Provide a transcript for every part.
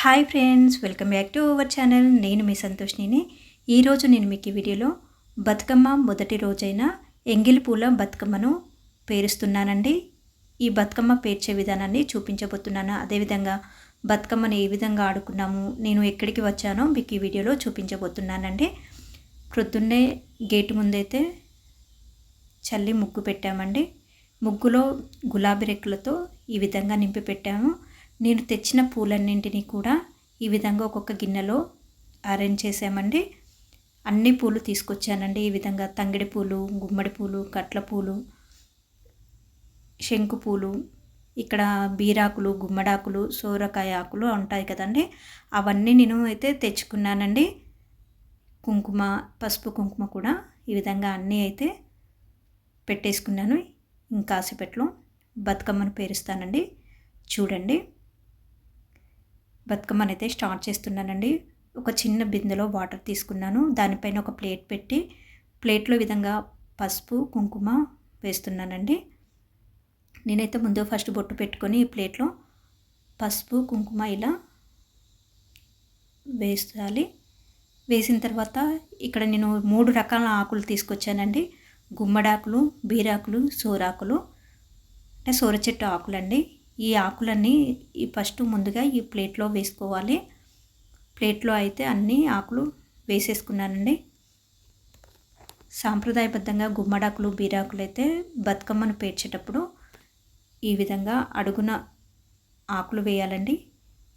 Hi friends welcome back to our channel. నేను మీ సంతోష్నిని. ఈరోజు నేను మీకు ఈ వీడియోలో బతుకమ్మ మొదటి రోజైన ఎంగిలి పూల బతుకమ్మను పేరుస్తున్నానండి. ఈ బతుకమ్మ పేర్చే విధానాన్ని చూపించబోతున్నాను. అదేవిధంగా బతుకమ్మను ఏ విధంగా ఆడుకున్నాము నేను ఎక్కడికి వచ్చానో మీకు ఈ వీడియోలో చూపించబోతున్నానండి. ప్రొద్దున్నే గేటు ముందైతే చల్లి ముగ్గు పెట్టామండి. ముగ్గులో గులాబీ రెక్కలతో ఈ విధంగా నింపి పెట్టాము. నేను తెచ్చిన పూలన్నింటినీ కూడా ఈ విధంగా ఒక్కొక్క గిన్నెలో అరేంజ్ చేసామండి అన్ని పూలు తీసుకొచ్చానండి. ఈ విధంగా తంగిడి పూలు గుమ్మడి పూలు కట్ల పూలు శంకు పూలు ఇక్కడ బీరాకులు గుమ్మడాకులు సోరకాయ ఆకులు ఉంటాయి కదండి. అవన్నీ నేను అయితే తెచ్చుకున్నానండి. కుంకుమ పసుపు కుంకుమ కూడా ఈ విధంగా అన్నీ అయితే పెట్టేసుకున్నాను. ఇంకాసేపట్లో బతుకమ్మను పేరుస్తానండి. చూడండి. బతుకమ్మని అయితే స్టార్ట్ చేస్తున్నానండి. ఒక చిన్న బిందెలో వాటర్ తీసుకున్నాను. దానిపైన ఒక ప్లేట్ పెట్టి ప్లేట్లో విధంగా పసుపు కుంకుమ వేస్తున్నానండి. నేనైతే ముందు ఫస్ట్ బొట్టు పెట్టుకొని ఈ ప్లేట్లో పసుపు కుంకుమ ఇలా వేస్తాలి వేసిన తర్వాత ఇక్కడ నేను మూడు రకాల ఆకులు తీసుకొచ్చానండి. గుమ్మడాకులు బీరాకులు సోరాకులు. అంటే సోర చెట్టు ఆకులండి. ఈ ఆకులన్నీ ఈ ఫస్ట్ ముందుగా ఈ ప్లేట్లో వేసుకోవాలి. ప్లేట్లో అయితే అన్ని ఆకులు వేసేసుకున్నానండి. సాంప్రదాయబద్ధంగా గుమ్మడాకులు బీరాకులు అయితే బతుకమ్మను పేర్చేటప్పుడు ఈ విధంగా అడుగున ఆకులు వేయాలండి.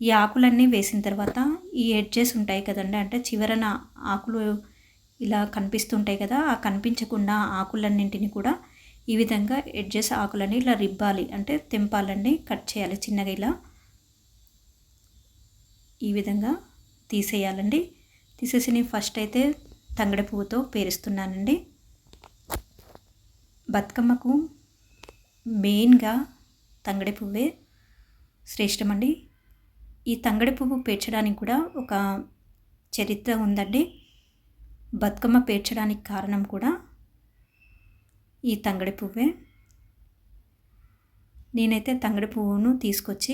ఈ ఆకులన్నీ వేసిన తర్వాత ఈ ఎడ్జెస్ ఉంటాయి కదండి అంటే చివరన ఆకులు ఇలా కనిపిస్తుంటాయి కదా ఆ కనిపించకుండా ఆకులన్నింటినీ కూడా ఈ విధంగా ఎడ్జెస్ ఆకులని ఇలా రిబ్బాలి అంటే తెంపాలండి కట్ చేయాలి చిన్నగా ఇలా. ఈ విధంగా తీసేయాలండి. తీసేసి నేను ఫస్ట్ అయితే తంగడి పువ్వుతో పేరుస్తున్నానండి. బతుకమ్మకు మెయిన్గా తంగడి పువ్వే శ్రేష్టమండి. ఈ తంగడి పువ్వు పేర్చడానికి కూడా ఒక చరిత్ర ఉందండి. బతుకమ్మ పేర్చడానికి కారణం కూడా ఈ తంగడి పువ్వే. నేనైతే తంగడి పువ్వును తీసుకొచ్చి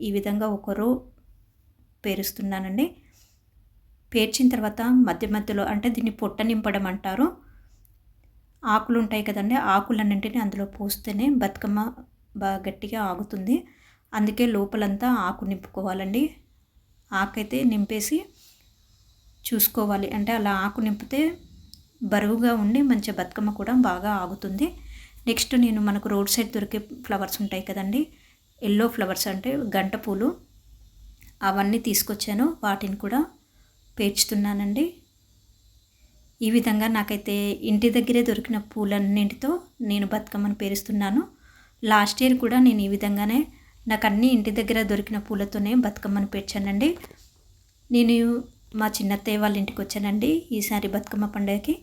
ఈ విధంగా ఒకరు పేరుస్తున్నానండి. పేర్చిన తర్వాత మధ్య మధ్యలో అంటే దీన్ని పొట్ట నింపడం అంటారు. ఆకులు ఉంటాయి కదండి ఆకులన్నింటినీ అందులో పోస్తేనే బతుకమ్మ బాగా గట్టిగా ఆగుతుంది. అందుకే లోపలంతా ఆకు నింపుకోవాలండి. ఆకైతే నింపేసి చూసుకోవాలి. అంటే అలా ఆకు నింపితే బరువుగా ఉండి మంచి బతుకమ్మ కూడా బాగా ఆగుతుంది. నెక్స్ట్ నేను మనకు రోడ్ సైడ్ దొరికే ఫ్లవర్స్ ఉంటాయి కదండి. ఎల్లో ఫ్లవర్స్ అంటే గంట పూలు. అవన్నీ తీసుకొచ్చాను. వాటిని కూడా పేర్చుతున్నానండి. ఈ విధంగా నాకైతే ఇంటి దగ్గరే దొరికిన పూలన్నింటితో నేను బతుకమ్మను పేరుస్తున్నాను. లాస్ట్ ఇయర్ కూడా నేను ఈ విధంగానే నాకు అన్ని ఇంటి దగ్గర దొరికిన పూలతోనే బతుకమ్మను పేర్చానండి. నేను మా చిన్నత్తయ్య వాళ్ళ ఇంటికి వచ్చానండి. ఈసారి బతుకమ్మ పండుగకి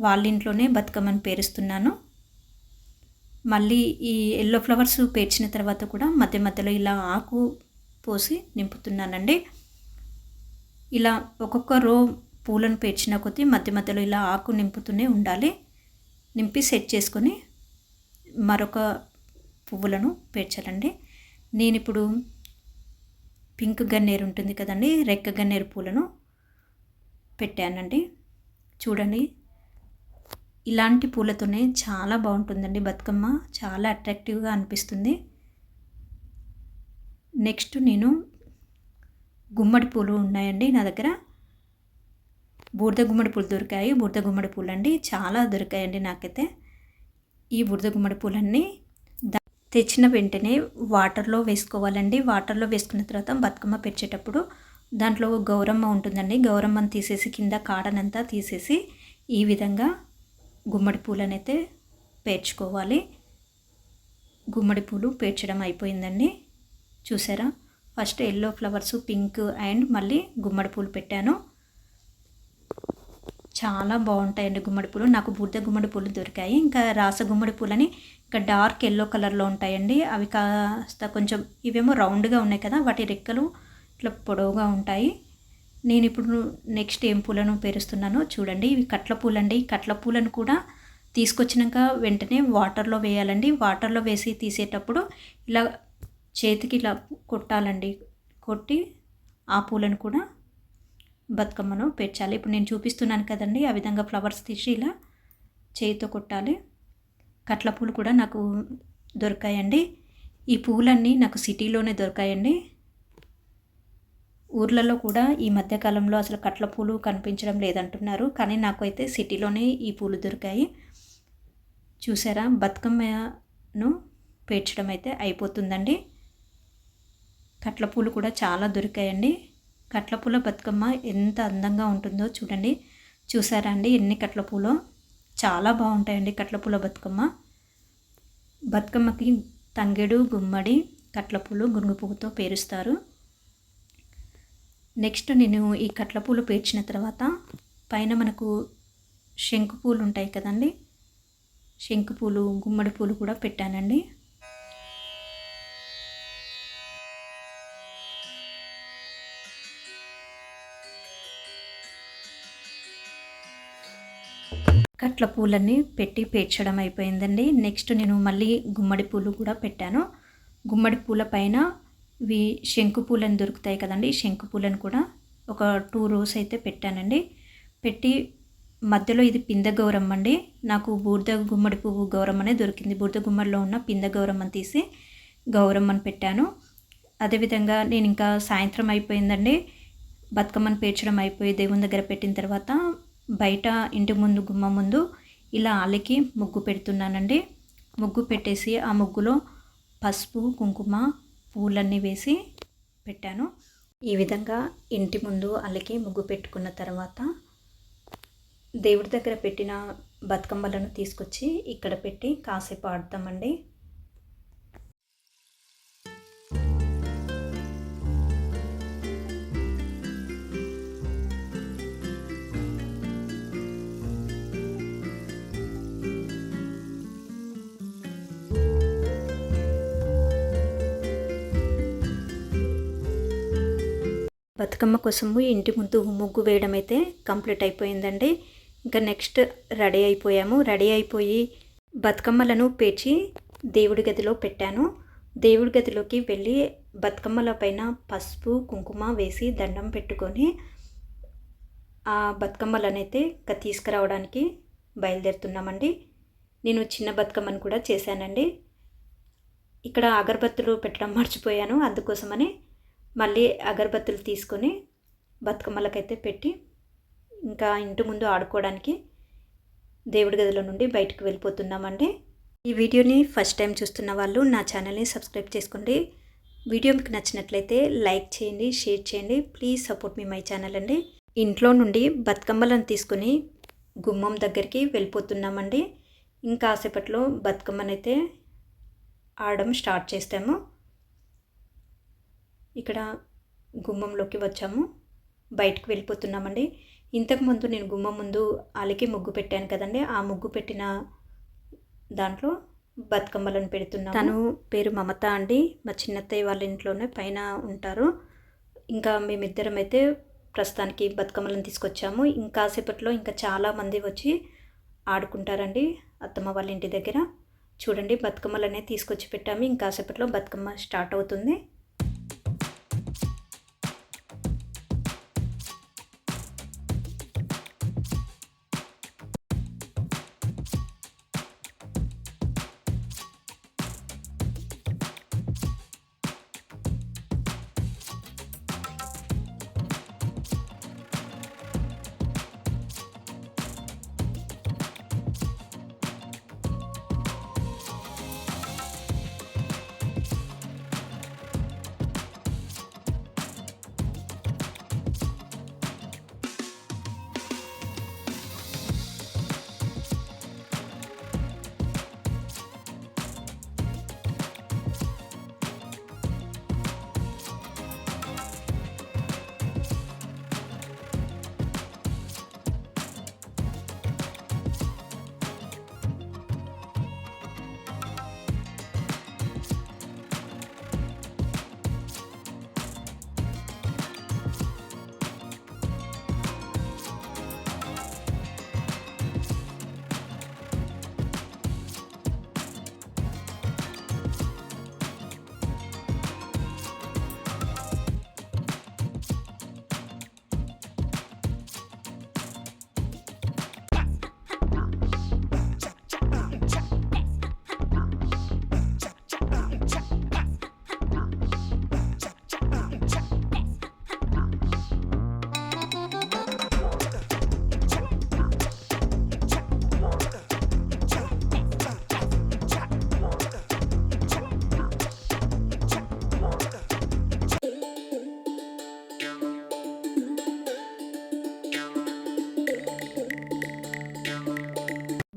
వాళ్ళ ఇంట్లోనే బతుకమ్మని పేరుస్తున్నాను. మళ్ళీ ఈ ఎల్లో ఫ్లవర్స్ పేర్చిన తర్వాత కూడా మధ్య మధ్యలో ఇలా ఆకు పోసి నింపుతున్నానండి. ఇలా ఒక్కొక్క రో పూలను పేర్చిన కొద్దీ మధ్య మధ్యలో ఇలా ఆకు నింపుతూనే ఉండాలి. నింపి సెట్ చేసుకొని మరొక పువ్వులను పేర్చాలండి. నేను ఇప్పుడు పింక్ గన్నేరు ఉంటుంది కదండి రెక్క గన్నేరు పూలను పెట్టానండి. చూడండి ఇలాంటి పూలతోనే చాలా బాగుంటుందండి బతుకమ్మ చాలా అట్రాక్టివ్గా అనిపిస్తుంది. నెక్స్ట్ నేను గుమ్మడి పూలు ఉన్నాయండి నా దగ్గర. బూడిద గుమ్మడి పూలు దొరికాయి బూడిద గుమ్మడి పూలు అండి చాలా దొరికాయండి నాకైతే. ఈ బూడిద గుమ్మడి పూలన్నీ తెచ్చిన వెంటనే వాటర్లో వేసుకోవాలండి. వాటర్లో వేసుకున్న తర్వాత బతుకమ్మ పెంచేటప్పుడు దాంట్లో గౌరమ్మ ఉంటుందండి. గౌరమ్మను తీసేసి కింద కాడనంతా తీసేసి ఈ విధంగా గుమ్మడి పూలనైతే పేర్చుకోవాలి. గుమ్మడి పూలు పేర్చడం అయిపోయిందండి. చూసారా? First yellow flowers pink and మళ్ళీ గుమ్మడి పూలు పెట్టాను. చాలా బాగుంటాయండి గుమ్మడి పూలు. నాకు బూడిద గుమ్మడి పూలు దొరికాయి. ఇంకా రాస గుమ్మడి పూలని ఇంకా డార్క్ ఎల్లో కలర్లో ఉంటాయండి. అవి కాస్త కొంచెం ఇవేమో రౌండ్గా ఉన్నాయి కదా వాటి రెక్కలు ఇట్లా పొడవుగా ఉంటాయి. నేను ఇప్పుడు నెక్స్ట్ ఏం పూలను పేరుస్తున్నానో చూడండి. ఇవి కట్ల పూలండి. కట్ల పూలను కూడా తీసుకొచ్చినాక వెంటనే వాటర్లో వేయాలండి. వాటర్లో వేసి తీసేటప్పుడు ఇలా చేతికి ఇలా కొట్టాలండి. కొట్టి ఆ పూలను కూడా బతుకమ్మను పేర్చాలి. ఇప్పుడు నేను చూపిస్తున్నాను కదండి ఆ విధంగా ఫ్లవర్స్ తీసి ఇలా చేయితో కొట్టాలి. కట్ల పూలు కూడా నాకు దొరికాయండి. ఈ పూలన్నీ నాకు సిటీలోనే దొరికాయండి. ఊర్లలో కూడా ఈ మధ్యకాలంలో అసలు కట్ల పూలు కనిపించడం లేదంటున్నారు కానీ నాకు అయితే సిటీలోనే ఈ పూలు దొరికాయి. చూసారా బతుకమ్మను పేర్చడం అయితే అయిపోతుందండి. కట్ల పూలు కూడా చాలా దొరికాయండి. కట్లపూల బతుకమ్మ ఎంత అందంగా ఉంటుందో చూడండి. చూసారా అండి? ఎన్ని కట్లపూలో? చాలా బాగుంటాయండి కట్లపూల బతుకమ్మ. బతుకమ్మకి తంగెడు గుమ్మడి కట్లపూలు పూలు పువ్వుతో పేరుస్తారు. నెక్స్ట్ నేను ఈ కట్లపూలు పేర్చిన తర్వాత పైన మనకు శంకు పూలు ఉంటాయి కదండి. శంకు పూలు గుమ్మడి పూలు కూడా పెట్టానండి. కట్ల పూలన్నీ పెట్టి పేర్చడం అయిపోయిందండి. నెక్స్ట్ నేను మళ్ళీ గుమ్మడి పూలు కూడా పెట్టాను. గుమ్మడి పూల పైన ఇవి శంకు పూలను దొరుకుతాయి కదండి. శంకు పూలను కూడా ఒక టూ రోస్ అయితే పెట్టానండి. పెట్టి మధ్యలో ఇది పింద గౌరమ్మ అండి. నాకు బూర్ద గుమ్మడి పువ్వు గౌరమ్మనే దొరికింది. బూర్ద గుమ్మడిలో ఉన్న పింద గౌరమ్మని తీసి గౌరమ్మని పెట్టాను. అదేవిధంగా నేను ఇంకా సాయంత్రం అయిపోయిందండి. బతుకమ్మను పేర్చడం అయిపోయి దేవుని దగ్గర పెట్టిన తర్వాత బయట ఇంటి ముందు గుమ్మ ముందు ఇలా అలికి ముగ్గు పెడుతున్నానండి. ముగ్గు పెట్టేసి ఆ ముగ్గులో పసుపు కుంకుమ పూలన్నీ వేసి పెట్టాను. ఈ విధంగా ఇంటి ముందు అలికి ముగ్గు పెట్టుకున్న తర్వాత దేవుడి దగ్గర పెట్టిన బతుకమ్మలను తీసుకొచ్చి ఇక్కడ పెట్టి కాసేపు ఆడతామండి. బతుకమ్మ కోసము ఇంటి ముందు ముగ్గు వేయడం అయితే కంప్లీట్ అయిపోయిందండి. ఇంకా నెక్స్ట్ రెడీ అయిపోయాము. రెడీ అయిపోయి బతుకమ్మలను పేర్చి దేవుడి గదిలో పెట్టాను. దేవుడి గదిలోకి వెళ్ళి బతుకమ్మల పైన పసుపు కుంకుమ వేసి దండం పెట్టుకొని ఆ బతుకమ్మలనైతే ఇంకా తీసుకురావడానికి బయలుదేరుతున్నామండి. నేను చిన్న బతుకమ్మను కూడా చేశానండి. ఇక్కడ అగరబత్తులు పెట్టడం మర్చిపోయాను. అందుకోసమని మళ్ళీ అగరబత్తులు తీసుకొని బతుకమ్మలకైతే పెట్టి ఇంకా ఇంటి ముందు ఆడుకోవడానికి దేవుడి గదిలో నుండి బయటకు వెళ్ళిపోతున్నామండి. ఈ వీడియోని ఫస్ట్ టైం చూస్తున్న వాళ్ళు నా ఛానల్ని సబ్స్క్రైబ్ చేసుకోండి. వీడియో మీకు నచ్చినట్లయితే లైక్ చేయండి షేర్ చేయండి. Please support me my channel అండి. ఇంట్లో నుండి బతుకమ్మలను తీసుకొని గుమ్మం దగ్గరికి వెళ్ళిపోతున్నామండి. ఇంకాసేపట్లో బతుకమ్మనైతే ఆడడం స్టార్ట్ చేస్తాము. ఇక్కడ గుమ్మంలోకి వచ్చాము. బయటకు వెళ్ళిపోతున్నామండి. ఇంతకుముందు నేను గుమ్మం ముందు అలికి ముగ్గు పెట్టాను కదండి. ఆ ముగ్గు పెట్టిన దాంట్లో బతుకమ్మలను పెడుతున్నాను తను పేరు మమత అండి. మా చిన్నత్తయ్య వాళ్ళ ఇంట్లోనే పైన ఉంటారు. ఇంకా మేమిద్దరం అయితే ప్రస్తుతానికి బతుకమ్మలను తీసుకొచ్చాము. ఇంకాసేపట్లో ఇంకా చాలామంది వచ్చి ఆడుకుంటారండి అత్తమ్మ వాళ్ళ ఇంటి దగ్గర. చూడండి బతుకమ్మలనే తీసుకొచ్చి పెట్టాము. ఇంకాసేపట్లో బతుకమ్మ స్టార్ట్ అవుతుంది.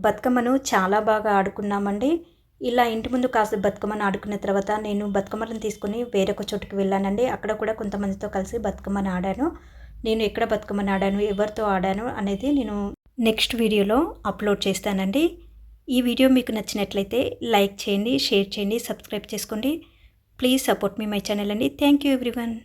బతుకమ్మను చాలా బాగా ఆడుకున్నామండి. ఇలా ఇంటి ముందు కాస్త బతుకమ్మను ఆడుకున్న తర్వాత నేను బతుకమ్మను తీసుకుని వేరొక చోటుకి వెళ్ళానండి. అక్కడ కూడా కొంతమందితో కలిసి బతుకమ్మను ఆడాను. నేను ఎక్కడ బతుకమ్మను ఆడాను ఎవరితో ఆడాను అనేది నేను నెక్స్ట్ వీడియోలో అప్లోడ్ చేస్తానండి. ఈ వీడియో మీకు నచ్చినట్లయితే లైక్ చేయండి షేర్ చేయండి సబ్స్క్రైబ్ చేసుకోండి. Please support me my channel అండి. Thank you everyone.